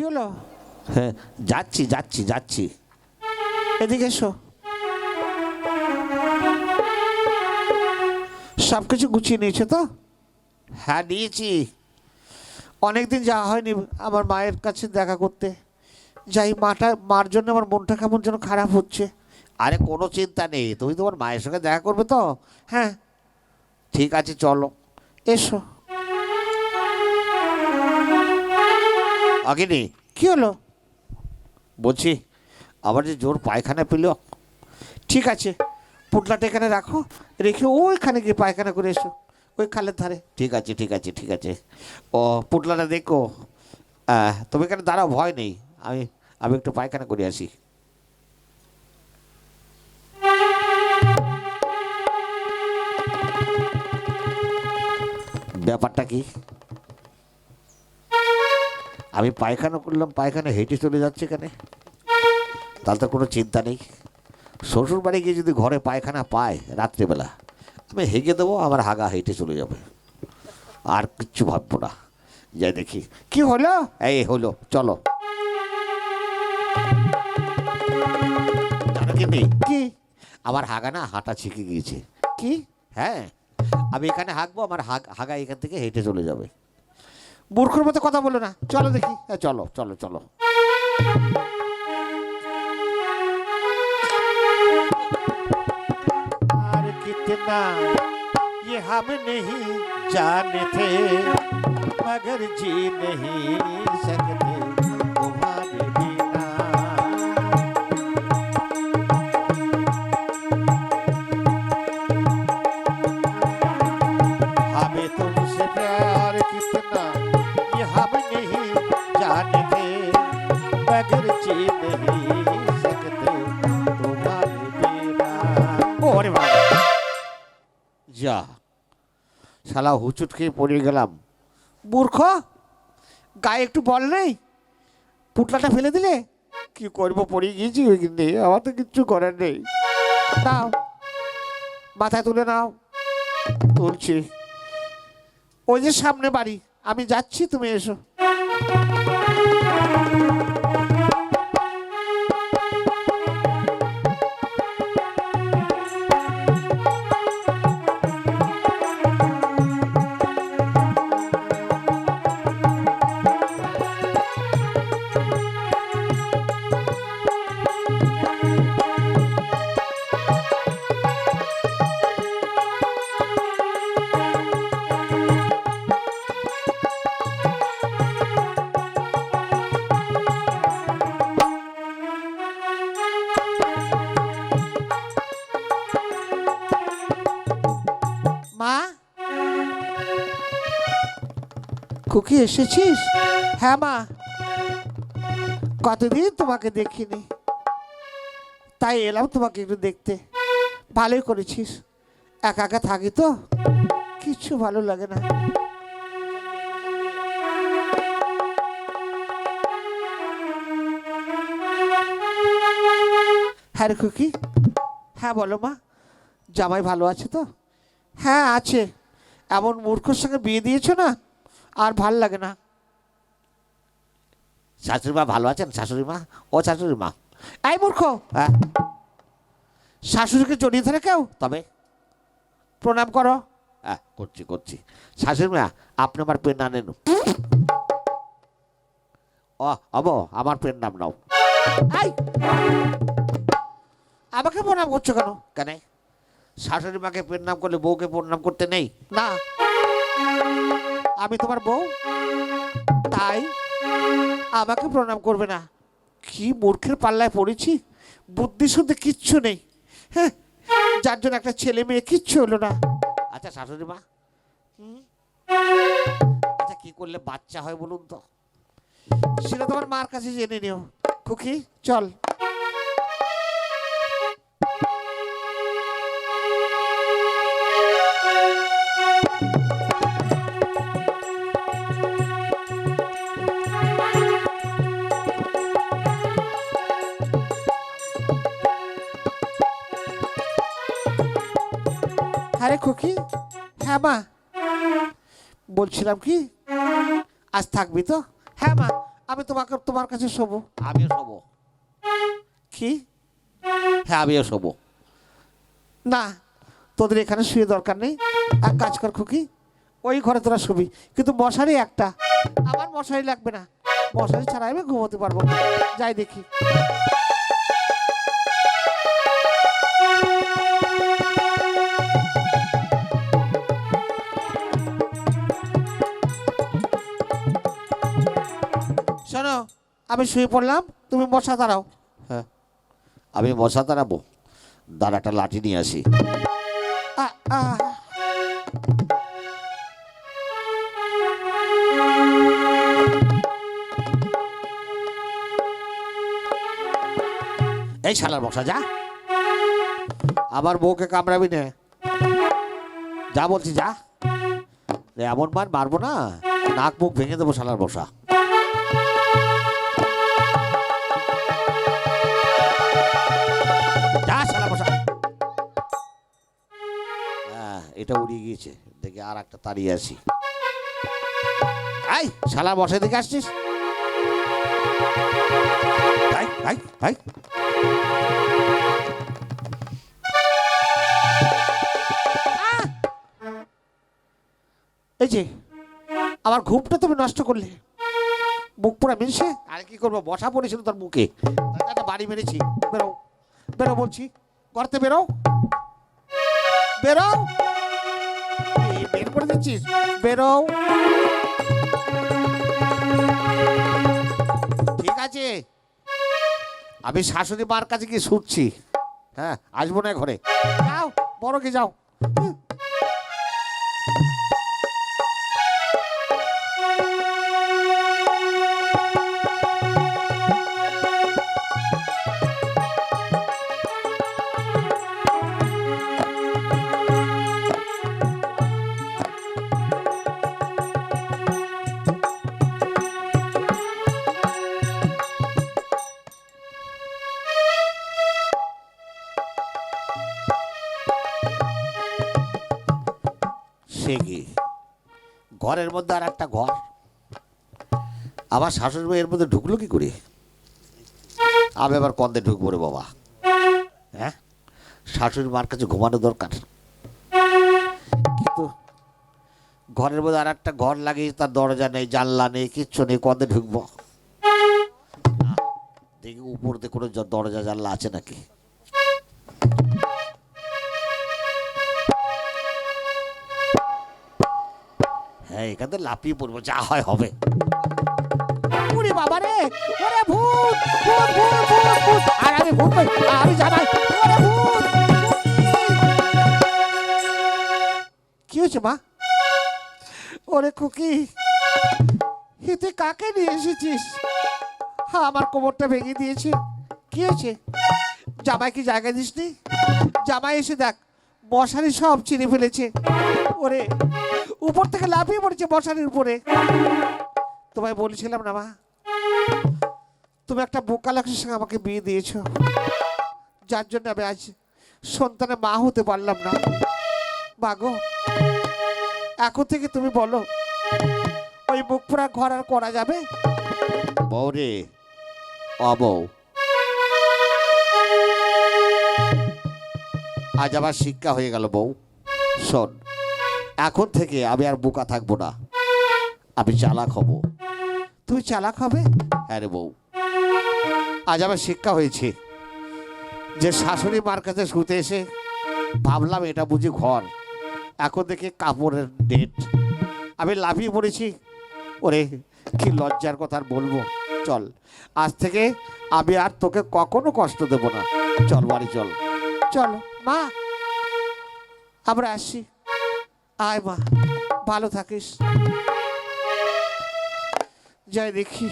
কি হলো? হ্যাঁ যাচ্ছি যাচ্ছি যাচ্ছি। এদিকে এসো। সব কিছু গুছিয়ে নিয়েছো তো? হ্যাঁ নিয়েছি অনেকদিন যাওয়া হয়নি আমার মায়ের কাছে দেখা করতে। যাই মাটা মার জন্য আমার মনটা কেমন যেন খারাপ হচ্ছে। আরে কোনো চিন্তা নেই। তুমি তোমার মায়ের সঙ্গে দেখা করবে তো? হ্যাঁ। ঠিক আছে চলো। এসো। আগিনি কি হলো? বলছি আবার যে জোর পায়খানা পেল। ঠিক আছে পুটলাটা এখানে রাখো রেখে ওইখানে গিয়ে পায়খানা করে এসো ওই খালের ধারে। ঠিক আছে ঠিক আছে ঠিক আছে। ও পুটলাটা দেখো। তুমি এখানে দাঁড়াও ভয় নেই। আমি আমি একটু পায়খানা করে আসি। ব্যাপারটা কি? আমি পায়খানা করলাম পায়খানা হেঁটে চলে যাচ্ছে এখানে। তাহলে তো কোনো চিন্তা নেই। শ্বশুর বাড়ি গিয়ে যদি ঘরে পায়খানা পায় রাত্রিবেলা আমি হেগে দেবো আমার হাগা হেঁটে চলে যাবে। আর কিচ্ছু ভাববো না। যাই দেখি। কি হলো? এই হলো চলো। কি আমার হাগা না হাঁটা শিখে গিয়েছে। কি? হ্যাঁ আমি এখানে হাঁকবো আমার হাগা এখান থেকে হেঁটে চলে যাবে। মূর্খর মতো কথা বলো না চলো দেখি হ্যাঁ চলো চলো চলো और कितना ये हम नहीं जानते मगर जी नहीं सकते ওরে বাবা যা। শালা হুচুট খেয়ে পড়ে গেলাম। মূর্খ গায়ে একটু বল নেই? পুটলাটা ফেলে দিলে? কি করব পড়ে গিয়েছি ওইখানে। আমার তো কিচ্ছু করার নেই। নাও মাথায় তুলে নাও। তুলছি। ওই যে সামনে বাড়ি। আমি যাচ্ছি তুমি এসো। খুকি, এসেছিস? হ্যাঁ মা। কতদিন তোমাকে দেখিনি। তাই এলাম তোমাকে একটু দেখতে। ভালোই করেছিস। একা একা থাকি তো। কিচ্ছু ভালো লাগে না। হ্যাঁ রে খুকি। হ্যাঁ বলো মা। জামাই ভালো আছে তো? হ্যাঁ আছে। এমন মূর্খর সঙ্গে বিয়ে দিয়েছ না? আর ভালো লাগে না। শাশুড়ি মা ভালো আছেন? শাশুড়ি মা ও শাশুড়ি মা এই মূর্খ! হ্যাঁ। শাশুড়িকে জড়িয়ে ধরে কেউ? তবে? প্রণাম করো। হ্যাঁ করছি করছি। শাশুড়ি মা আপনি আমার পেন না নেন ও অব আমার পেন নাম নাও। আমাকে প্রণাম করছ কেন? কেন? শাশুড়ি মাকে পেন নাম করলে বউকে প্রণাম করতে নেই? না। আমি তোমার বউ? তাই আমাকে প্রণাম করবে না। কি মূর্খের পাল্লায় পড়েছি? বুদ্ধি শুনতে কিচ্ছু নেই। হ্যাঁ যার জন্য একটা ছেলে মেয়ে কিচ্ছু হলো না। আচ্ছা শাশুড়ি মা আচ্ছা কি করলে বাচ্চা হয় বলুন তো? সেটা তোমার মার কাছে জেনে নিও। খুকি, চল। আরে খুকি হ্যাঁ মা। বলছিলাম কি আজ থাকবি তো? হ্যাঁ মা আমি তোমাকে তোমার কাছে শোবো। আমিও শোবো। কি? হ্যাঁ আমিও শোবো। না তোদের এখানে শুয়ে দরকার নেই। এক কাজ কর খুকি ওই ঘরে তোরা শুবি। কিন্তু মশারি একটা আমার মশারি লাগবে না। মশারি ছাড়া আমি ঘুমোতে পারব যাই দেখি। আমি শুয়ে পড়লাম তুমি মশা দাঁড়াও। হ্যাঁ আমি মশা তাড়াবো দাঁড়াটা লাঠি নিয়ে আসি। এই শালার মশা যা। আমার বউকে কামড়াবি না। যা বলছি যা। এমন মার মারবো না। নাক মুখ ভেঙে দেবো শালার মশা এটা উড়িয়ে গিয়েছে। দেখে আর একটা তাড়িয়ে আসি। আই শালা মশা দিকে আসছিস? এই যে, আমার ঘুমটা তুমি নষ্ট করলে। মুখ পুরা মিলছে? আর কি করব, বসা পড়েছিল তোর মুখে। একটা বাড়ি মেরেছি। বেরো বেরো বলছি। করতে বেরো। বেরো? বের। pero. ঠিক আছে। আমি শাশুড়ি মার কাছে গিয়ে শুটছি হ্যাঁ আসব না ঘরে। যাও বড় কি যাও। ঘরের মধ্যে আর একটা ঘর। আমার শাশুড়ি এর মধ্যে ঢুকলো কি করে? আমি আবার কন্দে ঢুকবো রে বাবা। হ্যাঁ? শাশুড়ি মার কাছে ঘুমানো দরকার। কিন্তু ঘরের মধ্যে আর একটা ঘর লাগিয়ে তার দরজা নেই, জানলা নেই, কিচ্ছু নেই, কন্দে ঢুকবো। দেখি উপর দিয়ে কোনো দরজা জানলা আছে নাকি? এখান থেকে লাফিয়ে পড়ব, যা হয় হবে। উরে বাবা রে ওরে ভূত ভূত ভূত ভূত আর আমি ভূত আমি জানাই ওরে ভূত। কি হয়েছে মা? ওরে খুকি হিতে কাকে নিয়ে এসেছিস? হ্যাঁ আমার কোমরটা ভেঙে দিয়েছে। কি হয়েছে? জামাই কি জায়গা দিসনি? জামাই এসে দেখ, মশারি সব চিনে ফেলেছে। ওরে উপর থেকে লাফিয়ে পড়েছে মশারির উপরে। তোমায় বলেছিলাম না মা, তুমি একটা বোকা লোকের সঙ্গে আমাকে বিয়ে দিয়েছ। যার জন্য আমি আজ সন্তানের মা হতে পারলাম না। মাগো এখন থেকে তুমি বলো, ওই মুখ পোড়া ঘর আর করা যাবে? বউ রে অবৌ আজ আবার শিক্ষা হয়ে গেল বউ। শোন এখন থেকে আমি আর বোকা থাকব না। আমি চালাক হব। তুমি চালাক হবে? হ্যাঁ রে বউ। আজ আমার শিক্ষা হয়েছে যে শাশুড়ি মার কাছে শুতে এসে ভাবলাম এটা বুঝি ঘর। এখন দেখে কাপড়ের ডেট। আমি লাফিয়ে পড়েছি। ওরে, কি লজ্জার কথা আর বলব। চল, আজ থেকে আমি আর তোকে কখনো কষ্ট দেব না। চল বাড়ি চল। চল, মা। আমরা আসি আয় মা ভালো থাকিস। যাই দেখি।